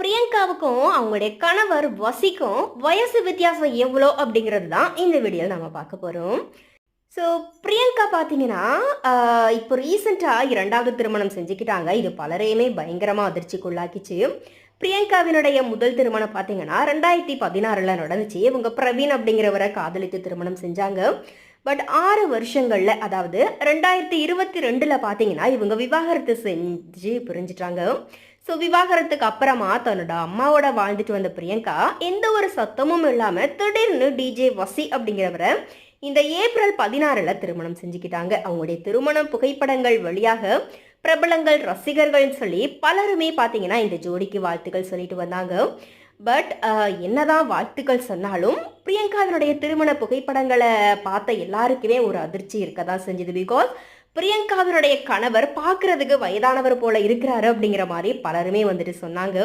பிரியங்காவுக்கும் அவங்களுடைய கணவர் வசிக்கும் வயசு வித்தியாசம் எவ்வளோ அப்படிங்கிறது தான் இந்த வீடியோவில் நம்ம பார்க்க போகிறோம் ஸோ பிரியங்கா பார்த்தீங்கன்னா இப்போ ரீசெண்டாக இரண்டாவது திருமணம் செஞ்சுக்கிட்டாங்க. இது பலரையுமே பயங்கரமாக அதிர்ச்சிக்குள்ளாக்கிச்சு. பிரியங்காவினுடைய முதல் திருமணம் பார்த்தீங்கன்னா ரெண்டாயிரத்தி பதினாறில் நடந்துச்சு. இவங்க பிரவீன் அப்படிங்கிறவரை காதலித்து திருமணம் செஞ்சாங்க. பட் ஆறு வருஷங்களில் அதாவது ரெண்டாயிரத்தி இருபத்தி ரெண்டில் பார்த்தீங்கன்னா இவங்க விவாகரத்து செஞ்சு பிரிஞ்சிட்டாங்க. ஸோ விவாகரத்துக்கு அப்புறமா தன்னோட அம்மாவோட வாழ்ந்துட்டு வந்த பிரியங்கா எந்த ஒரு சத்தமும் இல்லாமல் திடீர்னு டிஜே வசி அப்படிங்கிறவரை இந்த ஏப்ரல் பதினாறில் திருமணம் செஞ்சுக்கிட்டாங்க. அவங்களுடைய திருமண புகைப்படங்கள் வழியாக பிரபலங்கள் ரசிகர்கள்னு சொல்லி பலருமே பார்த்தீங்கன்னா இந்த ஜோடிக்கு வாழ்த்துக்கள் சொல்லிட்டு வந்தாங்க. பட் என்னதான் வாழ்த்துக்கள் சொன்னாலும் பிரியங்காவினுடைய திருமண புகைப்படங்களை பார்த்த எல்லாருக்குமே ஒரு அதிர்ச்சி இருக்க தான் செஞ்சது. பிகாஸ் பிரியங்காவினுடைய கணவர் பார்க்கறதுக்கு வயதானவர் போல இருக்கிறாரு அப்படிங்கிற மாதிரி பலருமே வந்துட்டு சொன்னாங்க.